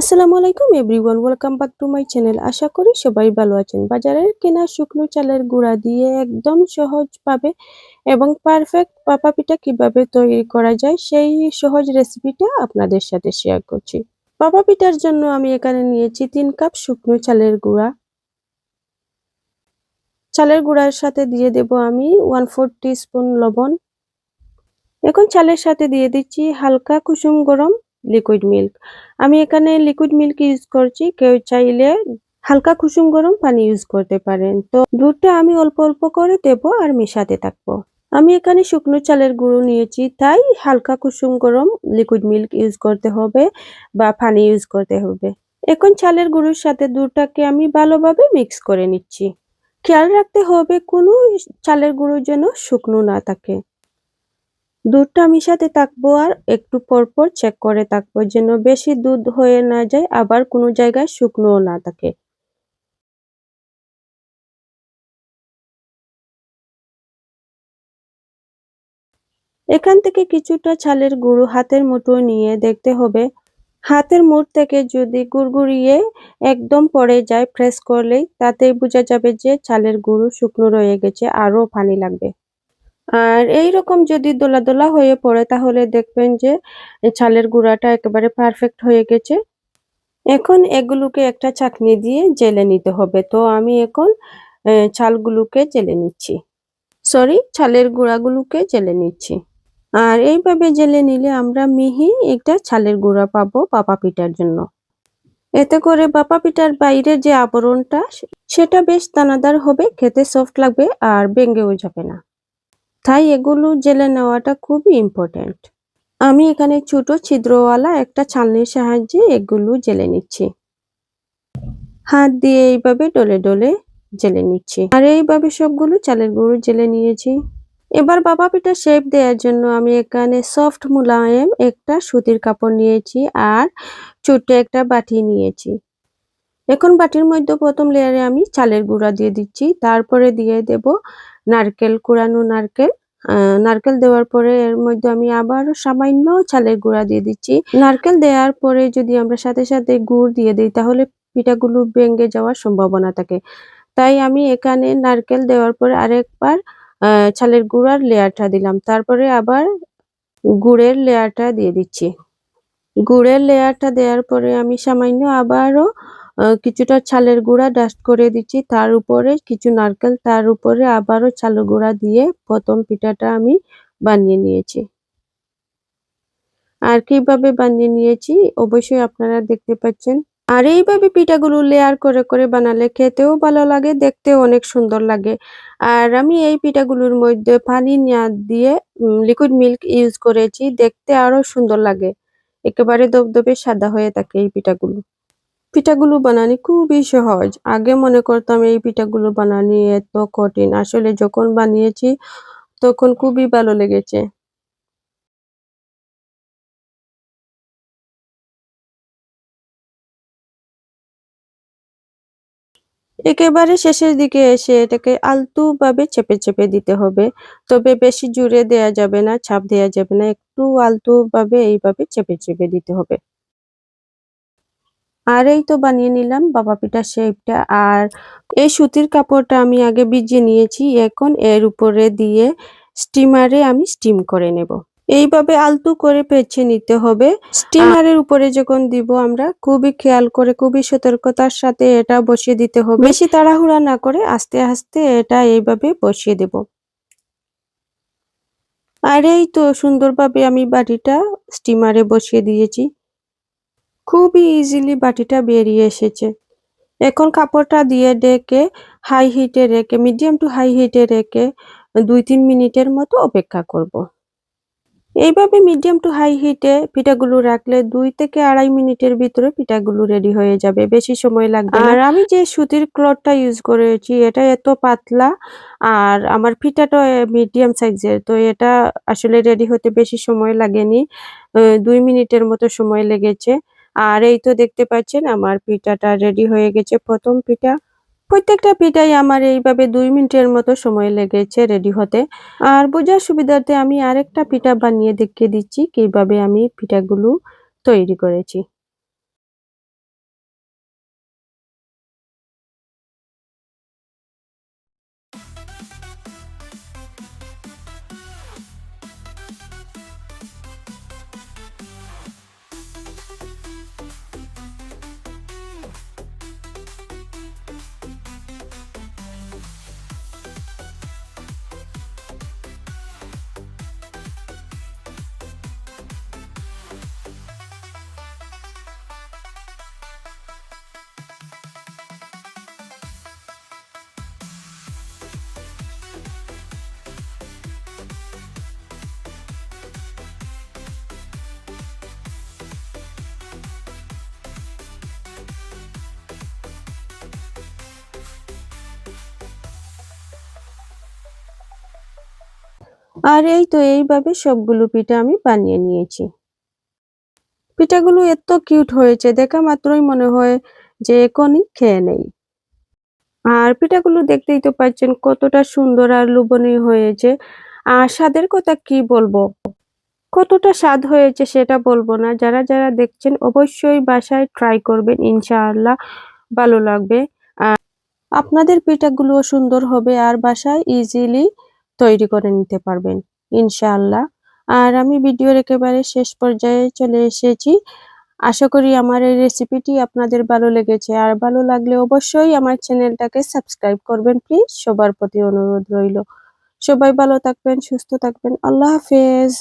আসসালামু আলাইকুম everyone welcome back to my channel আশা করি সবাই ভালো আছেন। বাজারের কেনা শুকনো চালের গুঁড়া দিয়ে একদম সহজভাবে এবং পারফেক্ট পাপা পিঠা কীভাবে তৈরি করা যায়, সেই সহজ রেসিপিটা আপনাদের সাথে শেয়ার করছি। পাপা পিঠার জন্য আমি এখানে নিয়েছি তিন কাপ শুকনো চালের গুঁড়া। চালের গুঁড়ার সাথে দিয়ে দেব আমি ওয়ান ফোর স্পুন লবণ। এখন চালের সাথে দিয়ে দিচ্ছি হালকা কুসুম গরম। লিকুইড মিল্ক আমি এখানে লিকুইড মিল্ক ইউজ করছি। কেউ চাইলে হালকা কুসুম গরম পানি ইউজ করতে পারেন। তো দুধটা আমি অল্প অল্প করে দেব আর মেশাতে থাকব। আমি এখানে শুকনো চালের গুঁড়ো নিয়েছি, তাই হালকা কুসুম গরম লিকুইড মিল্ক ইউজ করতে হবে বা পানি ইউজ করতে হবে। এখন চালের গুঁড়োর সাথে দুধটাকে আমি ভালোভাবে মিক্স করে নিচ্ছি। খেয়াল রাখতে হবে কোনো চালের গুঁড়ো যেন শুকনো না থাকে। দুধটা মিশাতে থাকব আর একটু পরপর চেক করে থাকব যেন বেশি দুধ হয়ে না যায়, আবার কোনো জায়গায় শুকনোও না থাকে। এখান থেকে কিছুটা চালের গুঁড়ো হাতের মুঠো নিয়ে দেখতে হবে। হাতের মুঠ থেকে যদি গুড়গুড়িয়ে একদম পড়ে যায় প্রেস করলেই তাতেই বোঝা যাবে যে চালের গুঁড়ো শুকনো রয়ে গেছে, আরও পানি লাগবে। আর এই রকম যদি দোলা দোলা হয়ে পড়ে, তাহলে দেখবেন যে চালের গুঁড়াটা একেবারে পারফেক্ট হয়ে গেছে। এখন এগুলোকে একটা চাকনি দিয়ে জেলে নিতে হবে। তো আমি এখন চালগুলোকে জেলে নিচ্ছি। সরি চালের গুঁড়াগুলোকে জেলে নিচ্ছি। আর এইভাবে জেলে নিলে আমরা মিহি একটা চালের গুঁড়া পাবো পাপা পিঠার জন্য। এতে করে বাপা পিঠার বাইরে যে আবরণটা, সেটা বেশ দানাদার হবে, খেতে সফট লাগবে আর ভেঙেও যাবে না। তাই এগুলো জেলে নেওয়াটা খুবই ইম্পর্টেন্ট আমি এখানে ছোট ছিদ্রওয়ালা একটা ছালনির সাহায্যে এগুলো জেলে নিচ্ছি। হাত দিয়ে এইভাবে ডলে ডলে জেলে নিচ্ছি। আর এইভাবে সবগুলো চালের গুঁড়ো জেলে নিয়েছি। এবার বাবা পিঠা শেপ দেওয়ার জন্য আমি এখানে সফট মুলায়েম একটা সুতির কাপড় নিয়েছি আর ছোট্ট একটা বাটি নিয়েছি। এখন বাটির মধ্যে প্রথম লেয়ারে আমি চালের গুঁড়া দিয়ে দিচ্ছি। তারপরে দিয়ে দেব নারকেল, কুড়ানো নারকেল। নারকেল দেওয়ার পরে এর মধ্যে আমি আবার সামান্য চালের গুঁড়া দিয়ে দিচ্ছি। নারকেল দেওয়ার পরে যদি আমরা সাথে সাথে গুড় দিয়ে দিই, তাহলে পিঠাগুলো ভেঙে যাওয়ার সম্ভাবনা থাকে। তাই আমি এখানে নারকেল দেওয়ার পরে আরেকবার চালের গুঁড়ার লেয়ারটা দিলাম। তারপরে আবার গুড়ের লেয়ারটা দিয়ে দিচ্ছি। গুড়ের লেয়ারটা দেওয়ার পরে আমি সামান্য আবারও কিছুটা চালের গুঁড়া ডাস্ট করে দিচ্ছি। তার উপরে কিছু নারকেল, তার উপরে আবারও চালের গুঁড়া দিয়ে প্রথম পিঠাটা আমি বানিয়ে নিয়েছি। আর কীভাবে বানিয়ে নিয়েছি? অবশ্যই আপনারা দেখতে পাচ্ছেন। আর এইভাবে পিঠাগুলো লেয়ার করে করে বানালে খেতেও ভালো লাগে, দেখতেও অনেক সুন্দর লাগে। আর আমি এই পিঠাগুলোর মধ্যে পানি না দিয়ে লিকুইড মিল্ক ইউজ করেছি, দেখতে আরও সুন্দর লাগে। একেবারে দবদবে সাদা হয়ে থাকে এই পিঠাগুলো। পিঠাগুলো বানানি খুবই সহজ। আগে মনে করতাম এই পিঠাগুলো বানানি এত কঠিন। আসলে যখন বানিয়েছি, তখন খুবই ভালো লেগেছে। একেবারে শেষের দিকে এসে এটাকে আলতু ভাবে চেপে চেপে দিতে হবে। তবে বেশি জুড়ে দেয়া যাবে না, ছাপ দেয়া যাবে না, একটু আলতু ভাবে এইভাবে চেপে চেপে দিতে হবে। আর এই তো বানিয়ে নিলাম বাবা পিঠার শেপটা। আর এই সুতির কাপড়টা আমি আগে ভিজিয়ে নিয়েছি, এখন এর উপরে দিয়ে স্টিমারে আমি স্টিম করে নেব। এইভাবে আলতু করে পেঁচে নিতে হবে। স্টিমারের উপরে যখন দিব আমরা, খুবই খেয়াল করে, খুবই সতর্কতার সাথে এটা বসিয়ে দিতে হবে। বেশি তাড়াহুড়া না করে আস্তে আস্তে এটা এইভাবে বসিয়ে দেব। আর এই তো সুন্দরভাবে আমি বাটিটা স্টিমারে বসিয়ে দিয়েছি। খুবই ইজিলি বাটিটা বেরিয়ে এসেছে। এখন কাপড়টা দিয়ে ডেকে হাই হিটে রেখে মিডিয়াম টু হাই হিটে রেখে দুই তিন মিনিটের মতো অপেক্ষা করব। এইভাবে মিডিয়াম টু হাই হিটে পিঠাগুলো রাখলে দুই থেকে আড়াই মিনিটের ভিতরে পিঠাগুলো রেডি হয়ে যাবে। বেশি সময় লাগবে আর আমি যে সুতির ক্লথটা ইউজ করেছি, এটা এত পাতলা আর আমার পিঠাটা মিডিয়াম সাইজের তো এটা আসলে রেডি হতে বেশি সময় লাগেনি। দুই মিনিটের মতো সময় লেগেছে। আর এই তো দেখতে পাচ্ছেন, আমার পিঠাটা রেডি হয়ে গেছে। প্রথম পিঠা, প্রত্যেকটা পিঠাই আমার এইভাবে দুই মিনিটের মতো সময় লেগেছে রেডি হতে। আর বোঝার সুবিধার্থে আমি আরেকটা পিঠা বানিয়ে দেখিয়ে দিচ্ছি, কীভাবে আমি পিঠাগুলো তৈরি করেছি। আর এই তো এইভাবে সবগুলো পিঠা আমি বানিয়ে নিয়েছি। পিঠাগুলো এত কিউট হয়েছে, দেখা মাত্রই মনে হয় যে এখনই খেয়ে নেই। আর পিঠাগুলো দেখতেই তো পাচ্ছেন কতটা সুন্দর আর লোভনীয় হয়েছে। আর স্বাদের কথা কি বলব? কতটা স্বাদ হয়েছে সেটা বলব না। যারা যারা দেখছেন অবশ্যই বাসায় ট্রাই করবেন, ইনশাআল্লাহ ভালো লাগবে। আপনাদের পিঠাগুলো সুন্দর হবে আর বাসায় ইজিলি তৈরি করে নিতে পারবেন, ইনশাআল্লাহ। আর আমি ভিডিওর একেবারে শেষ পর্যায়ে চলে এসেছি। আশা করি আমার এই রেসিপিটি আপনাদের ভালো লেগেছে। আর ভালো লাগলে অবশ্যই আমার চ্যানেলটাকে সাবস্ক্রাইব করবেন, প্লিজ। সবার প্রতি অনুরোধ রইল। সবাই ভালো থাকবেন, সুস্থ থাকবেন। আল্লাহ হাফেজ।